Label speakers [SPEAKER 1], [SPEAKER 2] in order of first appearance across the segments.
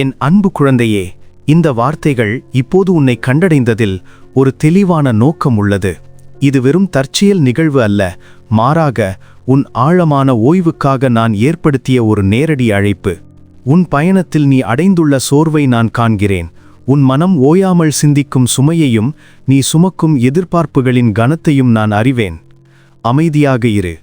[SPEAKER 1] என் அன்பு குழந்தையே இந்த வார்த்தைகள் இப்போது உன்னை கண்டடைந்ததில் ஒரு தெளிவான நோக்கம் உள்ளது. இது வெறும் தற்செயல் நிகழ்வு அல்ல மாறாக உன் ஆழமான ஓய்வுக்காக நான் ஏற்படுத்திய ஒரு நேரடி அழைப்பு. உன் பயணத்தில் நீ அடைந்துள்ள சோர்வை நான் காண்கிறேன். உன் மனம் ஓயாமல் சிந்திக்கும் சுமையையும் நீ சுமக்கும் எதிர்பார்ப்புகளின் கனத்தையும் நான் அறிவேன். அமைதியாக இரு.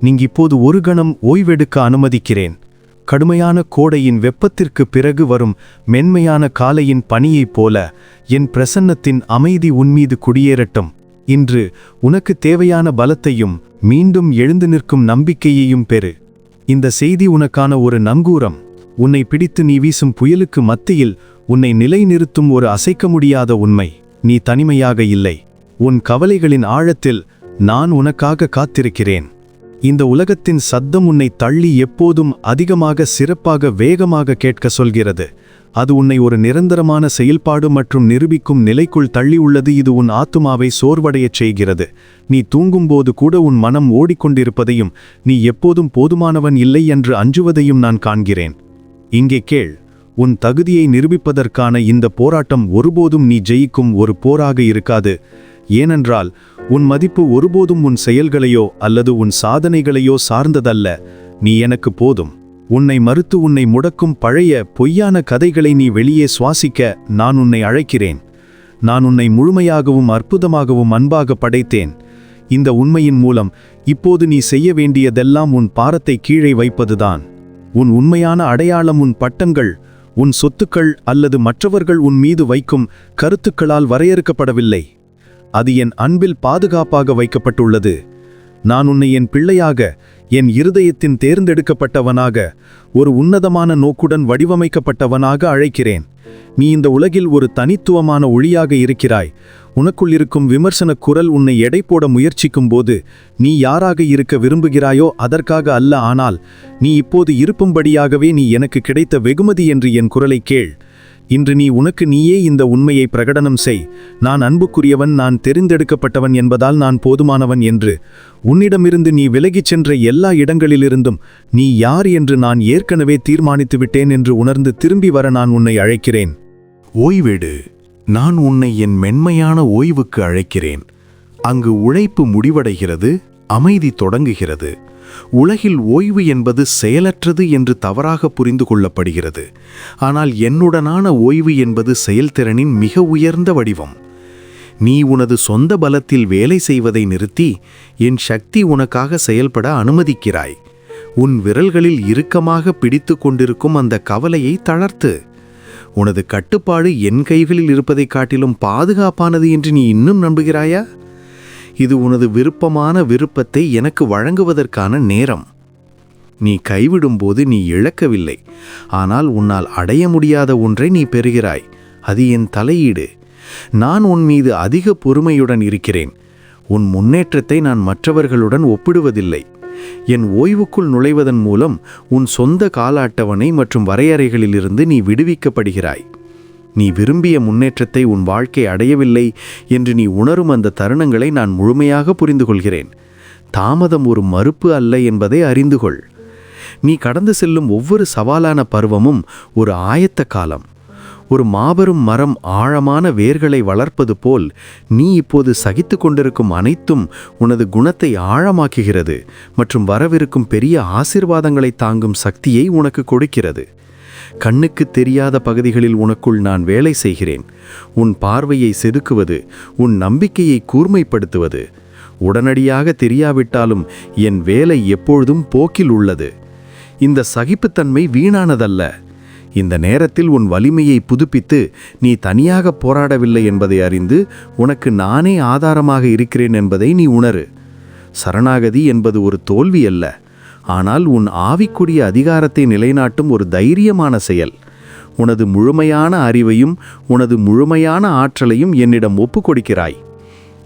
[SPEAKER 1] நீங்க இப்போது ஒரு கணம் ஓய்வெடுக்க அனுமதிக்கிறேன். கடுமையான கோடையின் வெப்பத்திற்கு பிறகு வரும் மென்மையான காலையின் பனியைப் போல என் பிரசன்னத்தின் அமைதி உன்மீது குடியேறட்டும். இன்று உனக்கு தேவையான பலத்தையும் மீண்டும் எழுந்து நிற்கும் நம்பிக்கையையும் பெறு. இந்த செய்தி உனக்கான ஒரு நங்கூரம். உன்னை பிடித்து நீ வீசும் புயலுக்கு மத்தியில் உன்னை நிலைநிறுத்தும் ஒரு அசைக்க முடியாத உண்மை. நீ தனிமையாக இல்லை. உன் கவலைகளின் ஆழத்தில் நான் உனக்காக காத்திருக்கிறேன். இந்த உலகத்தின் சத்தம் உன்னை தள்ளி எப்போதும் அதிகமாக சிறப்பாக வேகமாக கேட்க சொல்கிறது. அது உன்னை ஒரு நிரந்தரமான செயல்பாடு மற்றும் நிரூபிக்கும் நிலைக்குள் தள்ளியுள்ளது இது உன் ஆத்துமாவை சோர்வடையச் செய்கிறது. நீ தூங்கும்போது கூட உன் மனம் ஓடிக்கொண்டிருப்பதையும் நீ எப்போதும் போதுமானவன் இல்லை என்று அஞ்சுவதையும் நான் காண்கிறேன். இங்கே கேள் உன் தகுதியை நிரூபிப்பதற்கான இந்த போராட்டம் ஒருபோதும் நீ ஜெயிக்கும் ஒரு போராக இருக்காது. ஏனென்றால் உன் மதிப்பு ஒருபோதும் உன் செயல்களையோ அல்லது உன் சாதனைகளையோ சார்ந்ததல்ல. நீ எனக்கு போதும். உன்னை மறுத்து உன்னை முடக்கும் பழைய பொய்யான கதைகளை நீ வெளியே சுவாசிக்க நான் உன்னை அழைக்கிறேன். நான் உன்னை முழுமையாகவும் அற்புதமாகவும் அன்பாக படைத்தேன். இந்த உண்மையின் மூலம் இப்போது நீ செய்ய வேண்டியதெல்லாம் உன் பாரத்தை கீழே வைப்பதுதான். உன் உண்மையான அடையாளம் உன் பட்டங்கள் உன் சொத்துக்கள் அல்லது மற்றவர்கள் உன் மீது வைக்கும் கருத்துக்களால் வரையறுக்கப்படவில்லை. அது என் அன்பில் பாதுகாப்பாக வைக்கப்பட்டுள்ளது. நான் உன்னை என் பிள்ளையாக என் இருதயத்தின் தேர்ந்தெடுக்கப்பட்டவனாக ஒரு உன்னதமான நோக்குடன் வடிவமைக்கப்பட்டவனாக அழைக்கிறேன். நீ இந்த உலகில் ஒரு தனித்துவமான ஒளியாக இருக்கிறாய். உனக்குள் இருக்கும் விமர்சனக் குரல் உன்னை எடை போட முயற்சிக்கும் போது நீ யாராக இருக்க விரும்புகிறாயோ அதற்காக அல்ல ஆனால் நீ இப்போது இருப்பும்படியாகவே நீ எனக்கு கிடைத்த வெகுமதி என்று என் குரலை கேள். இன்று நீ உனக்கு நீயே இந்த உண்மையை பிரகடனம் செய். நான் அன்புக்குரியவன் நான் தெரிந்தெடுக்கப்பட்டவன் என்பதால் நான் போதுமானவன் என்று. உன்னிடமிருந்து நீ விலகிச் சென்ற எல்லா இடங்களிலிருந்தும் நீ யார் என்று நான் ஏற்கனவே தீர்மானித்து விட்டேன் என்று உணர்ந்து திரும்பி வர நான் உன்னை அழைக்கிறேன்.
[SPEAKER 2] ஓய்வெடு. நான் உன்னை என் மென்மையான ஓய்வுக்கு அழைக்கிறேன். அங்கு உழைப்பு முடிவடைகிறது அமைதி தொடங்குகிறது. உலகில் ஓய்வு என்பது செயலற்றது என்று தவறாக புரிந்து கொள்ளப்படுகிறது. ஆனால் என்னுடனான ஓய்வு என்பது செயல்திறனின் மிக உயர்ந்த வடிவம். நீ உனது சொந்த பலத்தில் வேலை செய்வதை நிறுத்தி என் சக்தி உனக்காக செயல்பட அனுமதிக்கிறாய். உன் விரல்களில் இறுக்கமாக பிடித்து கொண்டிருக்கும் அந்த கவலையை தளர்த்து. உனது கட்டுப்பாடு என் கைகளில் இருப்பதைக் காட்டிலும் பாதுகாப்பானது என்று நீ இன்னும் நம்புகிறாயா? இது உனது விருப்பமான விருப்பத்தை எனக்கு வழங்குவதற்கான நேரம். நீ கைவிடும்போது நீ இழக்கவில்லை. ஆனால் உன்னால் அடைய முடியாத ஒன்றை நீ பெறுகிறாய். அது என் தலையீடு. நான் உன் மீது அதிக பொறுமையுடன் இருக்கிறேன். உன் முன்னேற்றத்தை நான் மற்றவர்களுடன் ஒப்பிடுவதில்லை. என் ஓய்வுக்குள் நுழைவதன் மூலம் உன் சொந்த கால அட்டவணை மற்றும் வரையறைகளிலிருந்து நீ விடுவிக்கப்படுகிறாய். நீ விரும்பிய முன்னேற்றத்தை உன் வாழ்க்கை அடையவில்லை என்று நீ உணரும் அந்த தருணங்களை நான் முழுமையாக புரிந்து கொள்கிறேன் தாமதம் ஒரு மறுப்பு அல்ல என்பதை அறிந்து கொள். நீ கடந்து செல்லும் ஒவ்வொரு சவாலான பருவமும் ஒரு ஆயத்த காலம். ஒரு மாபெரும் மரம் ஆழமான வேர்களை வளர்ப்பது போல் நீ இப்போது சகித்து கொண்டிருக்கும் அனைத்தும் உனது குணத்தை ஆழமாக்குகிறது மற்றும் வரவிருக்கும் பெரிய ஆசிர்வாதங்களை தாங்கும் சக்தியை உனக்கு கொடுக்கிறது. கண்ணுக்கு தெரியாத பகுதிகளில் உனக்குள் நான் வேலை செய்கிறேன். உன் பார்வையை செதுக்குவது உன் நம்பிக்கையை கூர்மைப்படுத்துவது. உடனடியாக தெரியாவிட்டாலும் என் வேலை எப்பொழுதும் போக்கில் உள்ளது. இந்த சகிப்புத்தன்மை வீணானதல்ல. இந்த நேரத்தில் உன் வலிமையை புதுப்பித்து நீ தனியாக போராடவில்லை என்பதை அறிந்து உனக்கு நானே ஆதாரமாக இருக்கிறேன் என்பதை நீ உணரு. சரணாகதி என்பது ஒரு தோல்வி அல்ல ஆனால் உன் ஆவிக்குரிய அதிகாரத்தை நிலைநாட்டும் ஒரு தைரியமான செயல். உனது முழுமையான அறிவையும் உனது முழுமையான ஆற்றலையும் என்னிடம் ஒப்புக்கொடுக்கிறாய்.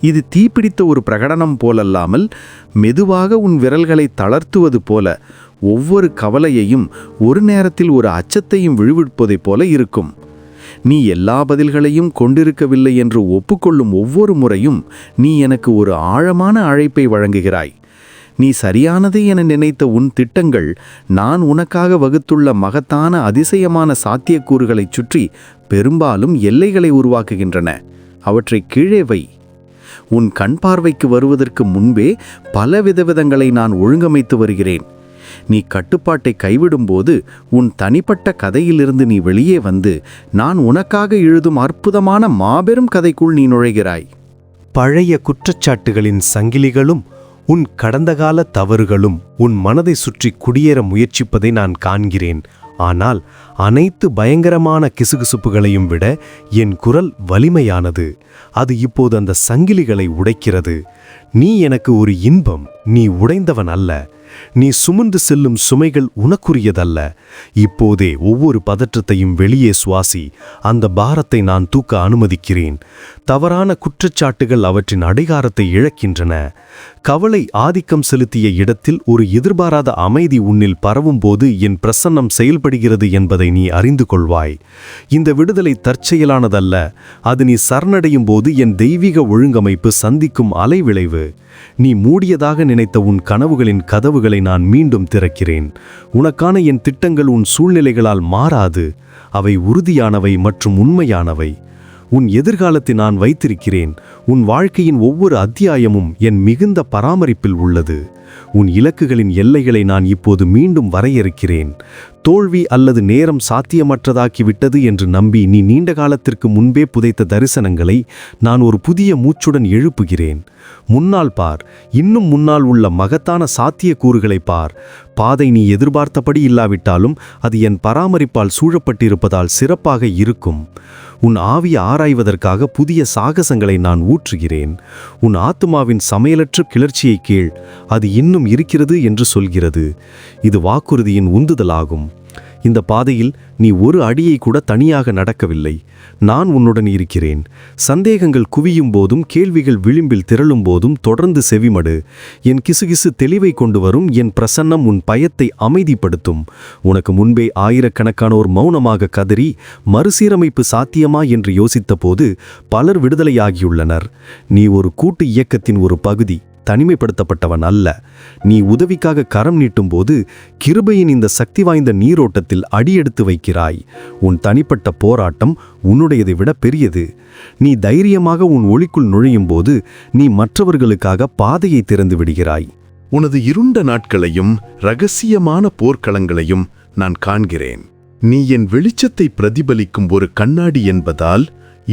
[SPEAKER 2] இது தீப்பிடித்த ஒரு பிரகடனம் போலல்லாமல் மெதுவாக உன் விரல்களை தளர்த்துவது போல ஒவ்வொரு கவலையையும் ஒரு நேரத்தில் ஒரு அச்சத்தையும் விழுவிப்பதைப் போல இருக்கும். நீ எல்லா பதில்களையும் கொண்டிருக்கவில்லை என்று ஒப்புக்கொள்ளும் ஒவ்வொரு முறையும் நீ எனக்கு ஒரு ஆழமான அழைப்பை வழங்குகிறாய். நீ சரியானது என நினைத்த உன் திட்டங்கள் நான் உனக்காக வகுத்துள்ள மகத்தான அதிசயமான சாத்தியக்கூறுகளைச் சுற்றி பெரும்பாலும் எல்லைகளை உருவாக்குகின்றன. அவற்றை கீழே வை. உன் கண் பார்வைக்கு வருவதற்கு முன்பே பல விதவிதங்களை நான் ஒழுங்கமைத்து வருகிறேன். நீ கட்டுப்பாட்டை கைவிடும்போது உன் தனிப்பட்ட கதையிலிருந்து நீ வெளியே வந்து நான் உனக்காக எழுதும் அற்புதமான மாபெரும் கதைக்குள் நீ நுழைகிறாய்.
[SPEAKER 1] பழைய குற்றச்சாட்டுகளின் சங்கிலிகளும் உன் கடந்த கால தவறுகளும் உன் மனதை சுற்றி குடியேற முயற்சிப்பதை நான் காண்கிறேன். ஆனால் அனைத்து பயங்கரமான கிசுகிசுப்புகளையும் விட என் குரல் வலிமையானது. அது இப்போது அந்த சங்கிலிகளை உடைக்கிறது. நீ எனக்கு ஒரு இன்பம் நீ உடைந்தவன் அல்ல. நீ சுமந்து செல்லும் சுமைகள் உனக்குரியதல்ல. இப்போதே ஒவ்வொரு பதற்றத்தையும் வெளியே சுவாசி அந்த பாரத்தை நான் தூக்க அனுமதிக்கிறேன். தவறான குற்றச்சாட்டுகள் அவற்றின் அடிகாரத்தை இழக்கின்றன. கவலை ஆதிக்கம் செலுத்திய இடத்தில் ஒரு எதிர்பாராத அமைதி உன்னில் பரவும்போது என் பிரசன்னம் செயல்படுகிறது என்பதை நீ அறிந்து கொள்வாய். இந்த விடுதலை தற்செயலானதல்ல அது நீ சரணடையும் போது என் தெய்வீக ஒழுங்கமைப்பு சந்திக்கும் அலைவிளைவு. நீ மூடியதாக நினைத்த உன் கனவுகளின் கதவுகளை நான் மீண்டும் திறக்கிறேன். உனக்கான என் திட்டங்கள் உன் சூழ்நிலைகளால் மாறாது அவை உறுதியானவை மற்றும் உண்மையானவை. உன் எதிர்காலத்தை நான் வைத்திருக்கிறேன். உன் வாழ்க்கையின் ஒவ்வொரு அத்தியாயமும் என் மிகுந்த பராமரிப்பில் உள்ளது. உன் இலக்குகளின் எல்லைகளை நான் இப்போது மீண்டும் வரையறுக்கிறேன். தோல்வி அல்லது நேரம் சாத்தியமற்றதாக்கிவிட்டது என்று நம்பி நீ நீண்ட காலத்திற்கு முன்பே புதைத்த தரிசனங்களை நான் ஒரு புதிய மூச்சுடன் எழுப்புகிறேன். முன்னால் பார் இன்னும் முன்னால் உள்ள மகத்தான சாத்தியக்கூறுகளை பார். பாதை நீ எதிர்பார்த்தபடி இல்லாவிட்டாலும் அது என் பராமரிப்பால் சூழப்பட்டிருப்பதால் சிறப்பாக இருக்கும். உன் ஆவியை ஆராய்வதற்காக புதிய சாகசங்களை நான் ஊற்றுகிறேன். உன் ஆத்மாவின் சமையலற்ற கிளர்ச்சியை கீழ் அது இன்னும் இருக்கிறது என்று சொல்கிறது. இது வாக்குறுதியின் உந்துதலாகும். இந்த பாதையில் நீ ஒரு அடியை கூட தனியாக நடக்கவில்லை. நான் உன்னுடன் இருக்கிறேன். சந்தேகங்கள் குவியும் போதும் கேள்விகள் விளிம்பில் திரளும் போதும் தொடர்ந்து செவிமடு. என் கிசுகிசு தெளிவை கொண்டு வரும் என் பிரசன்னம் உன் பயத்தை அமைதிப்படுத்தும். உனக்கு முன்பே ஆயிரக்கணக்கானோர் மௌனமாக கதறி மறுசீரமைப்பு சாத்தியமா என்று யோசித்தபோது பலர் விடுதலையாகியுள்ளனர். நீ ஒரு கூட்டு இயக்கத்தின் ஒரு பகுதி. தனிமைப்படுத்தப்பட்டவன் அல்ல. நீ உதவிக்காக கரம் நீட்டும்போது கிருபையின் இந்த சக்தி வாய்ந்த நீரோட்டத்தில் அடியெடுத்து வைக்கிறாய். உன் தனிப்பட்ட போராட்டம் உன்னுடையதை விட பெரியது. நீ தைரியமாக உன் ஒளிக்குள் நுழையும் போது நீ மற்றவர்களுக்காக பாதையை திறந்து விடுகிறாய்.
[SPEAKER 2] உனது இருண்ட நாட்களையும் ரகசியமான போர்க்களங்களையும் நான் காண்கிறேன். நீ என் வெளிச்சத்தை பிரதிபலிக்கும் ஒரு கண்ணாடி என்பதால்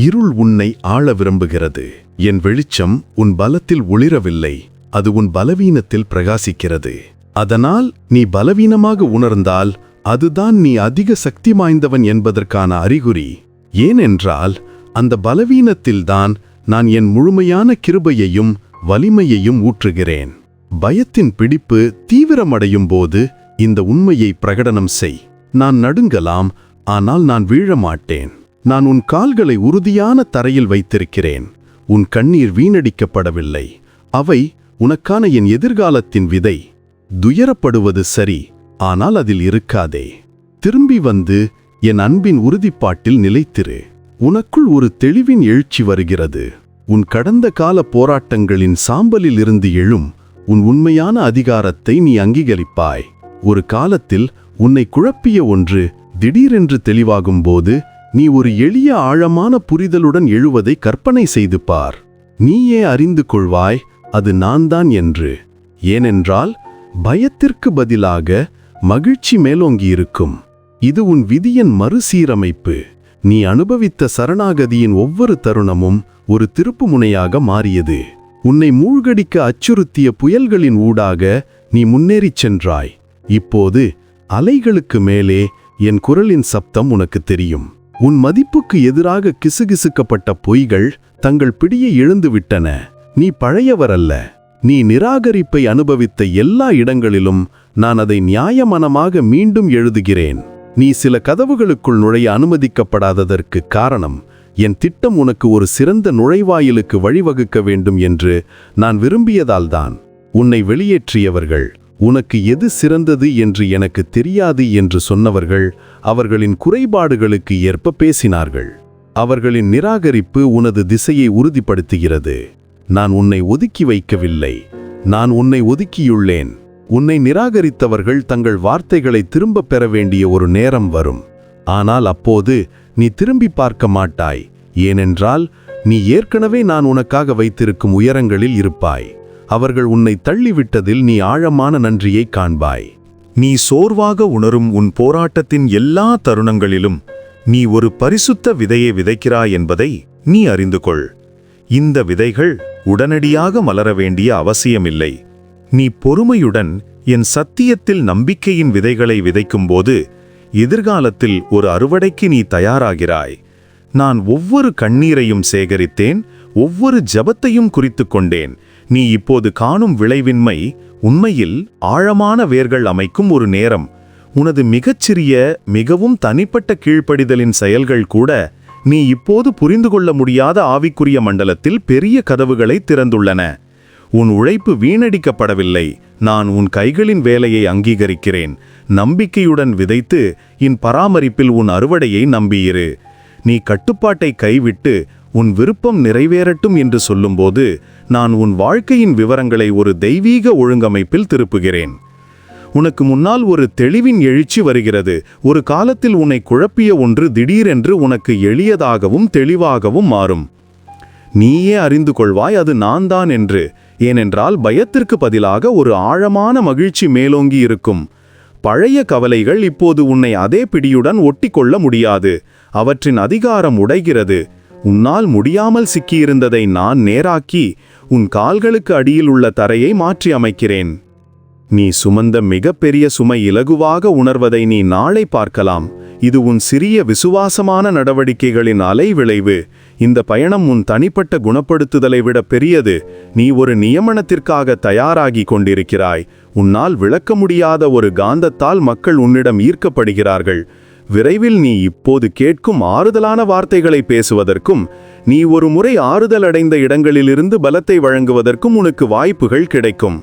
[SPEAKER 2] இருள் உன்னை ஆள விரும்புகிறது. என் வெளிச்சம் உன் பலத்தில் ஒளிரவில்லை அது உன் பலவீனத்தில் பிரகாசிக்கிறது. அதனால் நீ பலவீனமாக உணர்ந்தால் அதுதான் நீ அதிக சக்தி வாய்ந்தவன் என்பதற்கான அறிகுறி. ஏனென்றால் அந்த பலவீனத்தில்தான் நான் என் முழுமையான கிருபையையும் வலிமையையும் ஊற்றுகிறேன். பயத்தின் பிடிப்பு தீவிரமடையும் போது இந்த உண்மையை பிரகடனம் செய். நான் நடுங்கலாம் ஆனால் நான் வீழ மாட்டேன் நான் உன் கால்களை உறுதியான தரையில் வைத்திருக்கிறேன். உன் கண்ணீர் வீணடிக்கப்படவில்லை. அவை உனக்கான என் எதிர்காலத்தின் விதை. துயரப்படுவது சரி ஆனால் அதில் இருக்காதே. திரும்பி வந்து என் அன்பின் உறுதிப்பாட்டில் நிலைத்திரு. உனக்குள் ஒரு தெளிவின் எழுச்சி வருகிறது. உன் கடந்த கால போராட்டங்களின் சாம்பலில் இருந்து எழும் உன் உண்மையான அதிகாரத்தை நீ அங்கீகரிப்பாய். ஒரு காலத்தில் உன்னை குழப்பிய ஒன்று திடீரென்று தெளிவாகும் போது நீ ஒரு எளிய ஆழமான புரிதலுடன் எழுவதை கற்பனை செய்து பார். நீயே அறிந்து கொள்வாய் அது நான்தான் என்று. ஏனென்றால் பயத்திற்கு பதிலாக மகிழ்ச்சி மேலோங்கியிருக்கும். இது உன் விதியின் மறுசீரமைப்பு. நீ அனுபவித்த சரணாகதியின் ஒவ்வொரு தருணமும் ஒரு திருப்புமுனையாக மாறியது. உன்னை மூழ்கடிக்க அச்சுறுத்திய புயல்களின் ஊடாக நீ முன்னேறிச் சென்றாய். இப்போது அலைகளுக்கு மேலே என் குரலின் சப்தம் உனக்கு தெரியும். உன் மதிப்புக்கு எதிராக கிசுகிசுக்கப்பட்ட பொய்கள் தங்கள் பிடியை இழந்துவிட்டன நீ பழையவரல்ல. நீ நிராகரிப்பை அனுபவித்த எல்லா இடங்களிலும் நான் அதை நியாயமனமாக மீண்டும் எழுதுகிறேன். நீ சில கதவுகளுக்குள் நுழைய அனுமதிக்கப்படாததற்கு காரணம் என் திட்டம் உனக்கு ஒரு சிறந்த நுழைவாயிலுக்கு வழிவகுக்க வேண்டும் என்று நான் விரும்பியதால்தான். உன்னை வெளியேற்றியவர்கள் உனக்கு எது சிறந்தது என்று எனக்கு தெரியாது என்று சொன்னவர்கள் அவர்களின் குறைபாடுகளுக்கு ஏற்ப பேசினார்கள். அவர்களின் நிராகரிப்பு உனது திசையை உறுதிப்படுத்துகிறது. நான் உன்னை ஒதுக்கி வைக்கவில்லை. நான் உன்னை ஒதுக்கியுள்ளேன். உன்னை நிராகரித்தவர்கள் தங்கள் வார்த்தைகளை திரும்பப் பெற வேண்டிய ஒரு நேரம் வரும். ஆனால் அப்போது நீ திரும்பி பார்க்க மாட்டாய். ஏனென்றால் நீ ஏற்கனவே நான் உனக்காக வைத்திருக்கும் உயரங்களில் இருப்பாய். அவர்கள் உன்னை தள்ளிவிட்டதில் நீ ஆழமான நன்றியை காண்பாய்.
[SPEAKER 1] நீ சோர்வாக உணரும் உன் போராட்டத்தின் எல்லா தருணங்களிலும் நீ ஒரு பரிசுத்த விதையை விதைக்கிறாய் என்பதை நீ அறிந்து கொள் இந்த விதைகள் உடனடியாக மலர வேண்டிய அவசியமில்லை. நீ பொறுமையுடன் என் சத்தியத்தில் நம்பிக்கையின் விதைகளை விதைக்கும்போது எதிர்காலத்தில் ஒரு அறுவடைக்கு நீ தயாராகிறாய். நான் ஒவ்வொரு கண்ணீரையும் சேகரித்தேன் ஒவ்வொரு ஜபத்தையும் குறித்துக் கொண்டேன். நீ இப்போது காணும் விளைவின்மை உண்மையில் ஆழமான வேர்கள் அமைக்கும் ஒரு நேரம். உனது மிகச்சிறிய மிகவும் தனிப்பட்ட கீழ்ப்படிதலின் செயல்கள் கூட நீ இப்போது புரிந்து கொள்ள முடியாத ஆவிக்குரிய மண்டலத்தில் பெரிய கதவுகளை திறந்துள்ளன. உன் உழைப்பு வீணடிக்கப்படவில்லை. நான் உன் கைகளின் வேலையை அங்கீகரிக்கிறேன். நம்பிக்கையுடன் விதைத்து இன் பராமரிப்பில் உன் அறுவடையை நம்பியிரு. நீ கட்டுப்பாட்டை கைவிட்டு உன் விருப்பம் நிறைவேறட்டும் என்று சொல்லும்போது நான் உன் வாழ்க்கையின் விவரங்களை ஒரு தெய்வீக ஒழுங்கமைப்பில் திருப்புகிறேன். உனக்கு முன்னால் ஒரு தெளிவின் எழுச்சி வருகிறது. ஒரு காலத்தில் உன்னை குழப்பிய ஒன்று திடீரென்று உனக்கு எளியதாகவும் தெளிவாகவும் மாறும். நீயே அறிந்து கொள்வாய் அது நான் தான் என்று. ஏனென்றால் பயத்திற்கு பதிலாக ஒரு ஆழமான மகிழ்ச்சி மேலோங்கி இருக்கும். பழைய கவலைகள் இப்போது உன்னை அதே பிடியுடன் ஒட்டிக்கொள்ள முடியாது. அவற்றின் அதிகாரம் உடைகிறது. உன்னால் முடியாமல் சிக்கியிருந்ததை நான் நேராக்கி உன் கால்களுக்கு அடியில் உள்ள தரையை மாற்றி அமைக்கிறேன். நீ சுமந்த மிகப்பெரிய சுமை இலகுவாக உணர்வதை நீ நாளை பார்க்கலாம். இது உன் சிறிய விசுவாசமான நடவடிக்கைகளின் அலை விளைவு இந்த பயணம் உன் தனிப்பட்ட குணப்படுத்துதலை விட பெரியது. நீ ஒரு நியமனத்திற்காக தயாராகி கொண்டிருக்கிறாய். உன்னால் விளக்க முடியாத ஒரு காந்தத்தால் மக்கள் உன்னிடம் ஈர்க்கப்படுகிறார்கள். விரைவில் நீ இப்போது கேட்கும் ஆறுதலான வார்த்தைகளை பேசுவதற்கும் நீ ஒரு முறை ஆறுதல் அடைந்த இடங்களிலிருந்து பலத்தை வழங்குவதற்கும் உனக்கு வாய்ப்புகள் கிடைக்கும்.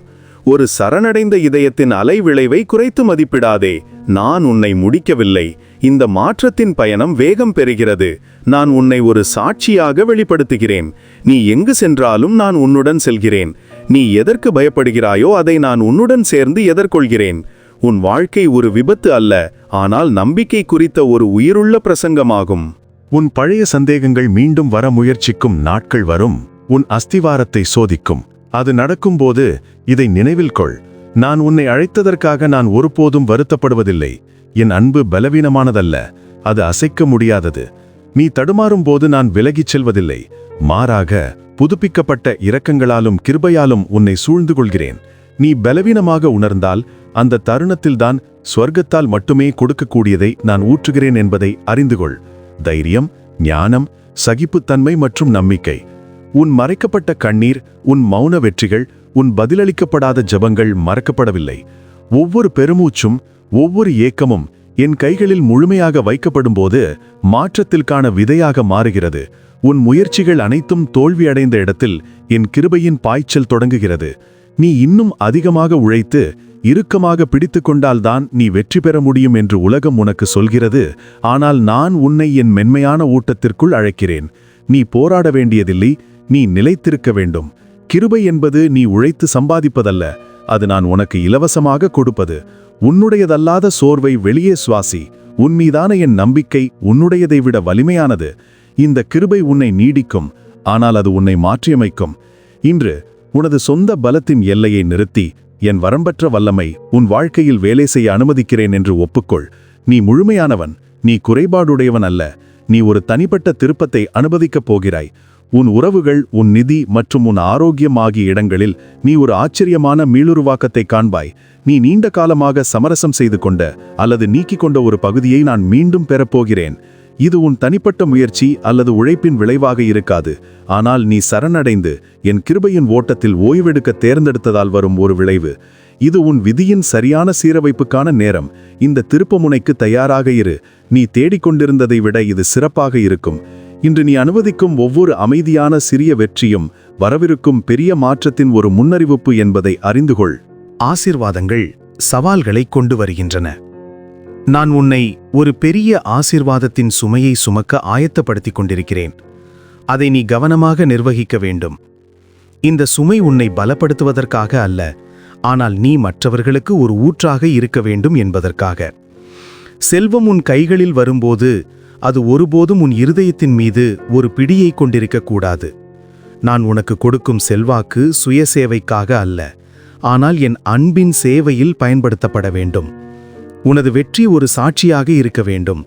[SPEAKER 1] ஒரு சரணடைந்த இதயத்தின் அலை விளைவை குறைத்து மதிப்பிடாதே. நான் உன்னை முடிக்கவில்லை. இந்த மாற்றத்தின் பயணம் வேகம் பெறுகிறது. நான் உன்னை ஒரு சாட்சியாக வெளிப்படுத்துகிறேன். நீ எங்கு சென்றாலும் நான் உன்னுடன் செல்கிறேன். நீ எதற்கு பயப்படுகிறாயோ அதை நான் உன்னுடன் சேர்ந்து எதிர்கொள்கிறேன். உன் வாழ்க்கை ஒரு விபத்து அல்ல ஆனால் நம்பிக்கை குறித்த ஒரு உயிருள்ள பிரசங்கமாகும்.
[SPEAKER 2] உன் பழைய சந்தேகங்கள் மீண்டும் வர முயற்சிக்கும் நாட்கள் வரும். உன் அஸ்திவாரத்தை சோதிக்கும். அது நடக்கும்போது இதை நினைவில் கொள். நான் உன்னை அழைத்ததற்காக நான் ஒருபோதும் வருத்தப்படுவதில்லை. என் அன்பு பலவீனமானதல்ல. அது அசைக்க முடியாதது. நீ தடுமாறும் போது நான் விலகிச் செல்வதில்லை. மாறாக புதுப்பிக்கப்பட்ட இரக்கங்களாலும் கிருபையாலும் உன்னை சூழ்ந்து கொள்கிறேன். நீ பலவீனமாக உணர்ந்தால் அந்த தருணத்தில்தான் ஸ்வர்க்கத்தால் மட்டுமே கொடுக்கக்கூடியதை நான் ஊற்றுகிறேன் என்பதை அறிந்து கொள் தைரியம் ஞானம் சகிப்புத்தன்மை மற்றும் நம்பிக்கை. உன் மறைக்கப்பட்ட கண்ணீர் உன் மௌன வெற்றிகள் உன் பதிலளிக்கப்படாத ஜபங்கள் மறக்கப்படவில்லை. ஒவ்வொரு பெருமூச்சும் ஒவ்வொரு ஏக்கமும் என் கைகளில் முழுமையாக வைக்கப்படும்போது மாற்றத்திற்கான விதையாக மாறுகிறது. உன் முயற்சிகள் அனைத்தும் தோல்வியடைந்த இடத்தில் என் கிருபையின் பாய்ச்சல் தொடங்குகிறது. நீ இன்னும் அதிகமாக உழைத்து இறுக்கமாக பிடித்து கொண்டால்தான் நீ வெற்றி பெற முடியும் என்று உலகம் உனக்கு சொல்கிறது. ஆனால் நான் உன்னை என் மென்மையான ஊட்டத்திற்குள் அழைக்கிறேன். நீ போராட வேண்டியதில்லை நீ நிலைத்திருக்க வேண்டும். கிருபை என்பது நீ உழைத்து சம்பாதிப்பதல்ல அது நான் உனக்கு இலவசமாக கொடுப்பது. உன்னுடையதல்லாத சோர்வை வெளியே சுவாசி உன் மீதான என் நம்பிக்கை உன்னுடையதை விட வலிமையானது. இந்த கிருபை உன்னை நீடிக்கும் ஆனால் அது உன்னை மாற்றியமைக்கும். இன்று உனது சொந்த பலத்தின் எல்லையை நிறுத்தி என் வரம்பற்ற வல்லமை உன் வாழ்க்கையில் வேலை செய்ய அனுமதிக்கிறேன் என்று ஒப்புக்கொள். நீ முழுமையானவன் நீ குறைபாடுடையவன் அல்ல நீ ஒரு தனிப்பட்ட திருப்பத்தை அனுமதிக்கப் போகிறாய். உன் உறவுகள் உன் நிதி மற்றும் உன் ஆரோக்கியம் ஆகிய இடங்களில் நீ ஒரு ஆச்சரியமான மீளுருவாக்கத்தை காண்பாய். நீ நீண்ட காலமாக சமரசம் செய்து கொண்ட அல்லது நீக்கிக் கொண்ட ஒரு பகுதியை நான் மீண்டும் பெறப்போகிறேன் இது உன் தனிப்பட்ட முயற்சி அல்லது உழைப்பின் விளைவாக இருக்காது. ஆனால் நீ சரணடைந்து என் கிருபையின் ஓட்டத்தில் ஓய்வெடுக்க தேர்ந்தெடுத்ததால் வரும் ஒரு விளைவு. இது உன் விதியின் சரியான சீரமைப்புக்கான நேரம். இந்த திருப்பமுனைக்கு தயாராக இரு. நீ தேடிக்கொண்டிருந்ததை விட இது சிறப்பாக இருக்கும். இன்று நீ அனுமதிக்கும் ஒவ்வொரு அமைதியான சிறிய வெற்றியும் வரவிருக்கும் பெரிய மாற்றத்தின் ஒரு முன்னறிவிப்பு என்பதை அறிந்து கொள்.
[SPEAKER 1] ஆசிர்வாதங்கள் சவால்களை கொண்டு வருகின்றன. நான் உன்னை ஒரு பெரிய ஆசிர்வாதத்தின் சுமையை சுமக்க ஆயத்தப்படுத்திக் கொண்டிருக்கிறேன். அதை நீ கவனமாக நிர்வகிக்க வேண்டும். இந்த சுமை உன்னை பலப்படுத்துவதற்காக அல்ல ஆனால் நீ மற்றவர்களுக்கு ஒரு ஊற்றாக இருக்க வேண்டும் என்பதற்காக. செல்வம் உன் கைகளில் வரும்போது அது ஒருபோதும் உன் இருதயத்தின் மீது ஒரு பிடியை கொண்டிருக்கக்கூடாது நான் உனக்கு கொடுக்கும் செல்வாக்கு சுயசேவைக்காக அல்ல ஆனால் என் அன்பின் சேவையில் பயன்படுத்தப்பட வேண்டும். உனது வெற்றி ஒரு சாட்சியாக இருக்க வேண்டும்.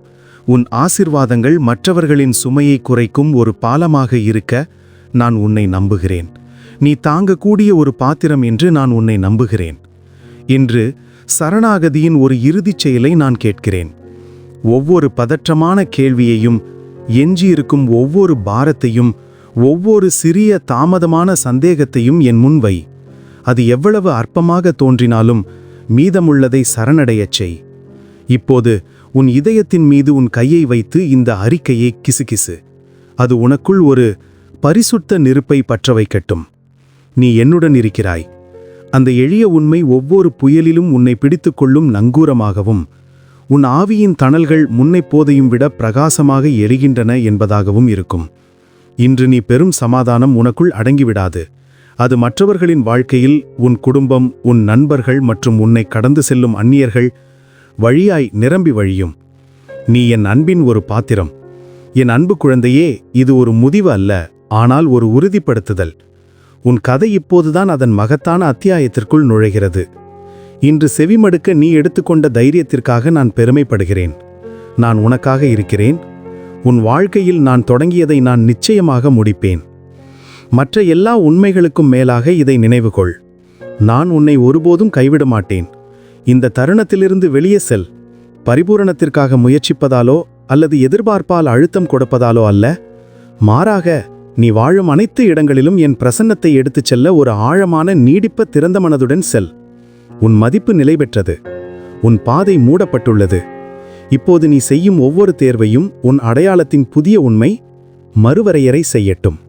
[SPEAKER 1] உன் ஆசிர்வாதங்கள் மற்றவர்களின் சுமையை குறைக்கும் ஒரு பாலமாக இருக்க நான் உன்னை நம்புகிறேன். நீ தாங்கக்கூடிய ஒரு பாத்திரம் என்று நான் உன்னை நம்புகிறேன். இன்று சரணாகதியின் ஒரு இறுதிச் செயலை நான் கேட்கிறேன். ஒவ்வொரு பதற்றமான கேள்வியையும் எஞ்சியிருக்கும் ஒவ்வொரு பாரத்தையும் ஒவ்வொரு சிறிய தாமதமான சந்தேகத்தையும் என் முன் வை. அது எவ்வளவு அற்பமாக தோன்றினாலும் மீதமுள்ளதை சரணடையச் செய். இப்போது உன் இதயத்தின் மீது உன் கையை வைத்து இந்த அறிக்கையை கிசுகிசு. அது உனக்குள் ஒரு பரிசுத்த நெருப்பை பற்ற வைக்கட்டும் நீ என்னுடன் இருக்கிறாய். அந்த எளிய உண்மை ஒவ்வொரு புயலிலும் உன்னை பிடித்துக்கொள்ளும் நங்கூரமாகவும் உன் ஆவியின் தணல்கள் முன்னைப்போதையும் விட பிரகாசமாக எரிகின்றன என்பதாகவும் இருக்கும். இன்று நீ பெரும் சமாதானம் உனக்குள் அடங்கிவிடாது. அது மற்றவர்களின் வாழ்க்கையில் உன் குடும்பம் உன் நண்பர்கள் மற்றும் உன்னை கடந்து செல்லும் அந்நியர்கள் வழியாய் நிரம்பி வழியும். நீ என் அன்பின் ஒரு பாத்திரம். என் அன்பு குழந்தையே இது ஒரு முதிவு அல்ல ஆனால் ஒரு உறுதிப்படுத்துதல். உன் கதை இப்போதுதான் அதன் மகத்தான அத்தியாயத்திற்குள் நுழைகிறது. இன்று செவிமடுக்க நீ எடுத்துக்கொண்ட தைரியத்திற்காக நான் பெருமைப்படுகிறேன். நான் உனக்காக இருக்கிறேன். உன் வாழ்க்கையில் நான் தொடங்கியதை நான் நிச்சயமாக முடிப்பேன். மற்ற எல்லா உண்மைகளுக்கும் மேலாக இதை நினைவுகொள். நான் உன்னை ஒருபோதும் கைவிட மாட்டேன். இந்த தருணத்திலிருந்து வெளியே செல். பரிபூரணத்திற்காக முயற்சிப்பதாலோ அல்லது எதிர்பார்ப்பால் அழுத்தம் கொடுப்பதாலோ அல்ல. மாறாக நீ வாழும் அனைத்து இடங்களிலும் என் பிரசன்னத்தை எடுத்துச் செல்ல ஒரு ஆழமான நீடிப்ப திறந்த மனதுடன் செல். உன் மதிப்பு நிலை பெற்றது. உன் பாதை மூடப்பட்டுள்ளது. இப்போது நீ செய்யும் ஒவ்வொரு தேர்வையும் உன் அடையாளத்தின் புதிய உண்மை மறுவரையறை செய்யட்டும்.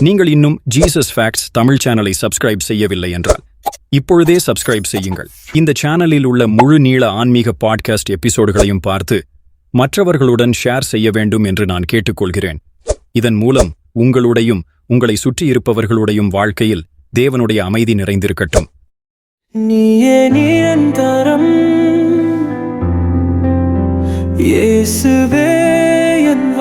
[SPEAKER 3] நீங்கள் இன்னும் ஜீசஸ் ஃபேக்ட்ஸ் தமிழ் சேனலை சப்ஸ்கிரைப் செய்யவில்லை என்றால் இப்பொழுதே சப்ஸ்கிரைப் செய்யுங்கள். இந்த சேனலில் உள்ள முழு நீள ஆன்மீக பாட்காஸ்ட் எபிசோடுகளையும் பார்த்து மற்றவர்களுடன் ஷேர் செய்ய வேண்டும் என்று நான் கேட்டுக்கொள்கிறேன். இதன் மூலம் உங்களுடையும் உங்களை சுற்றியிருப்பவர்களுடையும் வாழ்க்கையில் தேவனுடைய அமைதி நிறைந்திருக்கட்டும்.
[SPEAKER 4] நீயே நிரந்தரம். இயேசுவே என்